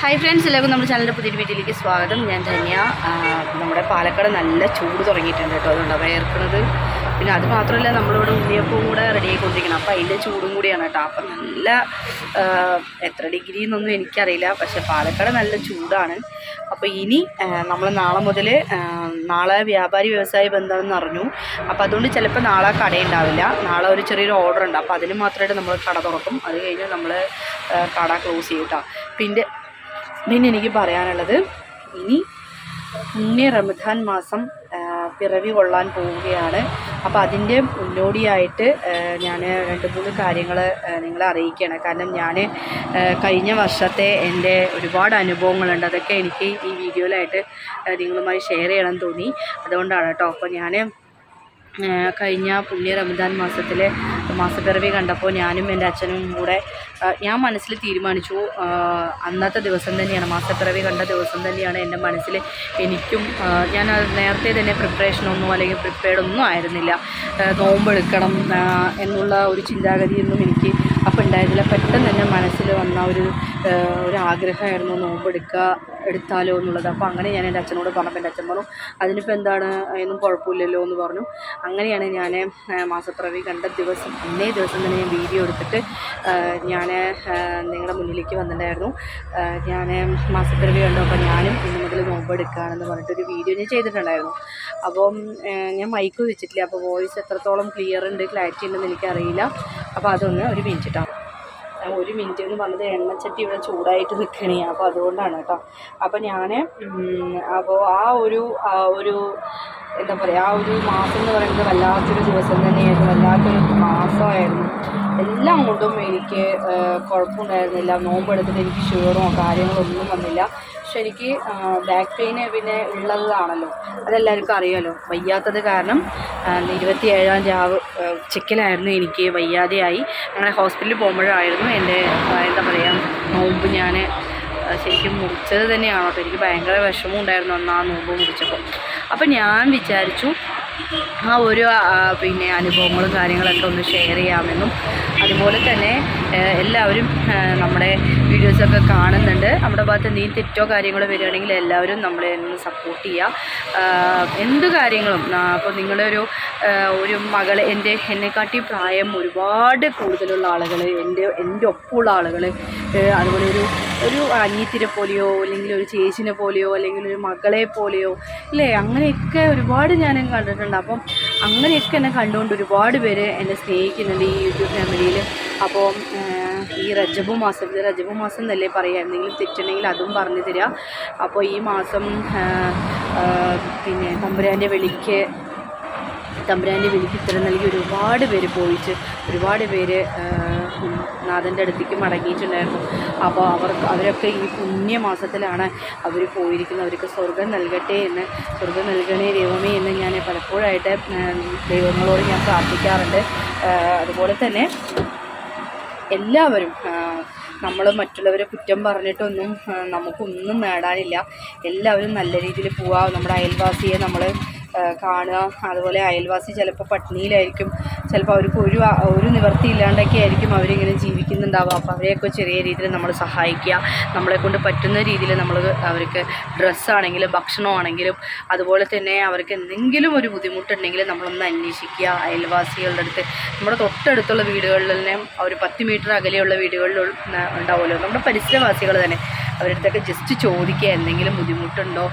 Hi friends എല്ലാവർക്കും നമ്മുടെ ചാനലിന്റെ പുതിയൊരു വീട്ടിലേക്ക് സ്വാഗതം. ഞാൻ ധന്യ. നമ്മുടെ പാലക്കാട് നല്ല ചൂട് തുടങ്ങിയിട്ടുണ്ട് കേട്ടോ. അതുകൊണ്ട് വേർക്കുന്നത് പിന്നെ അത് മാത്രമല്ല നമ്മളിവിടെ ഉണ്ണിയപ്പവും കൂടെ റെഡി ആയിക്കൊണ്ടിരിക്കണം. അപ്പോൾ അതിന്റെ ചൂടും കൂടിയാണ് കേട്ടോ. അപ്പം നല്ല എത്ര ഡിഗ്രി എന്നൊന്നും എനിക്കറിയില്ല. പക്ഷേ പാലക്കാട് നല്ല ചൂടാണ്. അപ്പോൾ ഇനി നമ്മൾ നാളെ മുതൽ നാളെ വ്യാപാരി വ്യവസായ ബന്ധമെന്ന് അറിഞ്ഞു. അപ്പോൾ അതുകൊണ്ട് ചിലപ്പോൾ നാളെ കടയുണ്ടാവില്ല നാളെ ഒരു ചെറിയൊരു ഓർഡർ ഉണ്ട്. അപ്പോൾ അതിന് മാത്രമായിട്ട് നമ്മൾ കട തുറക്കും. അത് കഴിഞ്ഞ് നമ്മൾ കട ക്ലോസ് ചെയ്യും കേട്ടോ. പിന്നെ പിന്നെ എനിക്ക് പറയാനുള്ളത്. ഇനി പുണ്യ റമദാൻ മാസം പിറവി കൊള്ളാൻ പോവുകയാണ്. അപ്പോൾ അതിന്റെ മുന്നോടിയായിട്ട് ഞാൻ രണ്ട് മൂന്ന് കാര്യങ്ങൾ നിങ്ങളെ അറിയിക്കുകയാണ് കാരണം ഞാൻ കഴിഞ്ഞ വർഷത്തെ എന്റെ ഒരുപാട് അനുഭവങ്ങളുണ്ട്. അതൊക്കെ എനിക്ക് ഈ വീഡിയോയിലായിട്ട് നിങ്ങളുമായി ഷെയർ ചെയ്യണം തോന്നി. അതുകൊണ്ടാണ് കേട്ടോ. അപ്പോൾ ഞാൻ കഴിഞ്ഞ പുണ്യ റമദാൻ മാസത്തിലെ മാസപ്പിറവി കണ്ടപ്പോൾ ഞാനും എന്റെ അച്ഛനും കൂടെ ഞാൻ മനസ്സിൽ തീരുമാനിച്ചു അന്നത്തെ ദിവസം തന്നെയാണ് മാസപ്പിറവി കണ്ട ദിവസം തന്നെയാണ് എന്റെ മനസ്സിൽ എനിക്കും ഞാൻ നേരത്തെ തന്നെ പ്രിപ്പറേഷനൊന്നും അല്ലെങ്കിൽ പ്രിപ്പയർഡ് ഒന്നും ആയിരുന്നില്ല. നോമ്പെടുക്കണം എന്നുള്ള ഒരു ചിന്താഗതിയൊന്നും എനിക്ക് അപ്പോൾ ഉണ്ടായിരുന്നില്ല. പെട്ടെന്ന് തന്നെ മനസ്സിൽ വന്ന ഒരു ഒരു ആഗ്രഹമായിരുന്നു നോമ്പെടുക്കുക. എടുത്താലോ എന്നുള്ളത്. അപ്പോൾ അങ്ങനെ ഞാൻ എന്റെ അച്ഛനോട് പറഞ്ഞപ്പോൾ എന്റെ അച്ഛൻ പറഞ്ഞു അതിനിപ്പോൾ എന്താണ്? അതിനൊന്നും കുഴപ്പമില്ലല്ലോ എന്ന് പറഞ്ഞു. അങ്ങനെയാണ് ഞാൻ മാസപ്പിറവി കണ്ട ദിവസം അന്നേ ദിവസം തന്നെ ഞാൻ വീഡിയോ എടുത്തിട്ട് ഞാൻ നിങ്ങളുടെ മുന്നിലേക്ക് വന്നിട്ടുണ്ടായിരുന്നു. ഞാൻ മാസപ്പിറവി കണ്ടു. അപ്പോൾ ഞാനും ഇന്ന് മുതൽ നോമ്പ് എടുക്കുകയാണെന്ന് പറഞ്ഞിട്ടൊരു വീഡിയോ ഞാൻ ചെയ്തിട്ടുണ്ടായിരുന്നു. അപ്പം ഞാൻ മൈക്ക് വെച്ചിട്ടില്ല. അപ്പോൾ വോയിസ് എത്രത്തോളം ക്ലിയർ ഉണ്ട് ക്ലാരിറ്റി ഉണ്ടെന്ന് എനിക്കറിയില്ല. അപ്പോൾ അതൊന്ന് ഒരു മിനിറ്റ് ഒരു മിനിറ്റ് എന്ന് പറഞ്ഞത് എണ്ണച്ചട്ടി ഇവിടെ ചൂടായിട്ട് നിൽക്കണേ അപ്പോൾ അതുകൊണ്ടാണ് കേട്ടോ. അപ്പോൾ ഞാൻ അപ്പോൾ ആ ഒരു ഒരു എന്താ പറയുക ആ ഒരു മാസം എന്ന് പറയുന്നത് വല്ലാത്തൊരു ദിവസം തന്നെയായിരുന്നു. വല്ലാത്തൊരു മാസമായിരുന്നു. എല്ലാം കൊണ്ടും എനിക്ക് കുഴപ്പമുണ്ടായിരുന്നില്ല. നോമ്പെടുത്തിട്ട് എനിക്ക് ഷുഗറോ കാര്യങ്ങളോ ഒന്നും വന്നില്ല. പക്ഷെ എനിക്ക് ബാക്ക് പെയിന് പിന്നെ ഉള്ളതാണല്ലോ. അതെല്ലാവർക്കും അറിയാമല്ലോ വയ്യാത്തത് കാരണം ഇരുപത്തി ഏഴാം രാവ് ആ, എനിക്ക് വയ്യാതെയായി. അങ്ങനെ ഹോസ്പിറ്റലിൽ പോകുമ്പോഴായിരുന്നു എന്റെ എന്താ പറയുക നോമ്പ് ഞാൻ ശരിക്കും മുറിച്ചത് തന്നെയാണോ. അപ്പോൾ എനിക്ക് ഭയങ്കര വിഷമം ഉണ്ടായിരുന്നു അന്ന് ആ നോമ്പ് മുറിച്ചപ്പോൾ. അപ്പോൾ ഞാൻ വിചാരിച്ചു ആ ഒരു പിന്നെ അനുഭവങ്ങളും കാര്യങ്ങളൊക്കെ ഒന്ന് ഷെയർ ചെയ്യാമെന്നും. അതുപോലെ തന്നെ എല്ലാവരും നമ്മുടെ വീഡിയോസൊക്കെ കാണുന്നുണ്ട്. നമ്മുടെ ഭാഗത്ത് നീ തെറ്റോ കാര്യങ്ങളോ വരികയാണെങ്കിൽ എല്ലാവരും നമ്മളെ ഒന്ന് സപ്പോർട്ട് ചെയ്യുക എന്ത് കാര്യങ്ങളും അപ്പോൾ നിങ്ങളുടെ ഒരു ഒരു മകളെ എന്റെ എന്നെക്കാട്ടി പ്രായം ഒരുപാട് കൂടുതലുള്ള ആളുകൾ എന്റെ എന്റെ ഒപ്പമുള്ള ആളുകൾ അതുപോലെ ഒരു ഒരു അനിയത്തിനെ പോലെയോ അല്ലെങ്കിൽ ഒരു ചേച്ചിനെ പോലെയോ അല്ലെങ്കിൽ ഒരു മകളെ പോലെയോ ഇല്ലേ? അങ്ങനെയൊക്കെ ഒരുപാട് ഞാൻ കണ്ടിട്ടുണ്ട്. അപ്പം അങ്ങനെയൊക്കെ എന്നെ കണ്ടുകൊണ്ട് ഒരുപാട് പേര് എന്നെ സ്നേഹിക്കുന്നുണ്ട് ഈ യൂട്യൂബ് ഫാമിലിയിൽ. അപ്പോൾ ഈ റജബു മാസം ഇത് റജബു മാസം എന്നല്ലേ പറയുക? എന്തെങ്കിലും തെറ്റുണ്ടെങ്കിൽ അതും പറഞ്ഞു തരിക. അപ്പോൾ ഈ മാസം പിന്നെ തമ്പുരാന്റെ വെളിക്ക് തമ്പുരാന്റെ വിളിക്ക് ഉത്തരം നൽകി ഒരുപാട് പേര് പോയിച്ച് ഒരുപാട് പേര് നാഥന്റെ അടുത്തേക്ക് മടങ്ങിയിട്ടുണ്ടായിരുന്നു. അപ്പോൾ അവർക്ക് അവരൊക്കെ ഈ പുണ്യമാസത്തിലാണ് അവർ പോയിരിക്കുന്നത്. അവർക്ക് സ്വർഗം നൽകട്ടെ എന്ന് സ്വർഗം നൽകണേ ദൈവമേ എന്ന് ഞാൻ പലപ്പോഴായിട്ട് ദൈവങ്ങളോട് ഞാൻ പ്രാർത്ഥിക്കാറുണ്ട്. അതുപോലെ തന്നെ എല്ലാവരും നമ്മൾ മറ്റുള്ളവരെ കുറ്റം പറഞ്ഞിട്ടൊന്നും നമുക്കൊന്നും നേടാനില്ല. എല്ലാവരും നല്ല രീതിയിൽ പോവുക നമ്മുടെ അയൽവാസിയെ നമ്മൾ കാണുക. അതുപോലെ അയൽവാസി ചിലപ്പോൾ പട്ടിണിയിലായിരിക്കും. ചിലപ്പോൾ അവർക്ക് ഒരു ഒരു നിവർത്തി ഇല്ലാണ്ടൊക്കെ ആയിരിക്കും അവരിങ്ങനെ ജീവിക്കുന്നുണ്ടാവുക. അപ്പോൾ അവരെയൊക്കെ ചെറിയ രീതിയിൽ നമ്മൾ സഹായിക്കുക. നമ്മളെ കൊണ്ട് പറ്റുന്ന രീതിയിൽ നമ്മൾ അവർക്ക് ഡ്രസ്സാണെങ്കിലും ഭക്ഷണമാണെങ്കിലും അതുപോലെ തന്നെ അവർക്ക് എന്തെങ്കിലും ഒരു ബുദ്ധിമുട്ടുണ്ടെങ്കിൽ നമ്മളൊന്ന് അന്വേഷിക്കുക. അയൽവാസികളുടെ അടുത്ത്. നമ്മുടെ തൊട്ടടുത്തുള്ള വീടുകളിൽ തന്നെ ഒരു പത്ത് മീറ്റർ അകലെയുള്ള വീടുകളിൽ ഉണ്ടാവുമല്ലോ. നമ്മുടെ പരിസരവാസികൾ തന്നെ. അവരുടെ അടുത്തൊക്കെ ജസ്റ്റ് ചോദിക്കുക എന്തെങ്കിലും ബുദ്ധിമുട്ടുണ്ടോ?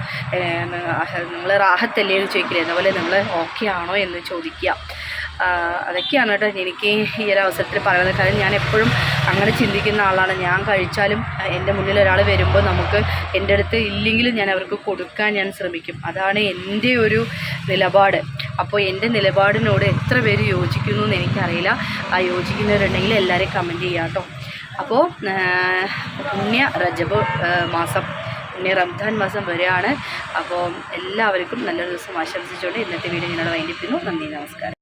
നിങ്ങൾ റാഹത്തല്ലേ എന്ന് ചോദിക്കില്ല? അതുപോലെ നിങ്ങൾ ഓക്കെ ആണോ എന്ന് ചോദിക്കുക. അതൊക്കെയാണ് കേട്ടോ എനിക്ക് ഈ ഒരു അവസരത്തിൽ പറയുന്നത്. കാരണം ഞാൻ എപ്പോഴും അങ്ങനെ ചിന്തിക്കുന്ന ആളാണ്. ഞാൻ കഴിച്ചാലും എന്റെ മുന്നിൽ ഒരാൾ വരുമ്പോൾ നമുക്ക് എന്റെ അടുത്ത് ഇല്ലെങ്കിലും ഞാൻ അവർക്ക് കൊടുക്കാൻ ഞാൻ ശ്രമിക്കും. അതാണ് എന്റെ ഒരു നിലപാട്. അപ്പോൾ എന്റെ നിലപാടിനോട് എത്ര പേര് യോജിക്കുന്നു എന്ന് എനിക്കറിയില്ല. ആ യോജിക്കുന്നവരുണ്ടെങ്കിൽ എല്ലാവരെയും കമന്റ് ചെയ്യാം കേട്ടോ. അപ്പോൾ പുണ്യ റജബ് മാസം പുണ്യ റംസാൻ മാസം വരെയാണ്. അപ്പോൾ എല്ലാവർക്കും നല്ലൊരു ദിവസം ആശംസിച്ചുകൊണ്ട് ഇന്നത്തെ വീഡിയോ ഞങ്ങൾ വൈകിപ്പിക്കുന്നു. നന്ദി നമസ്കാരം.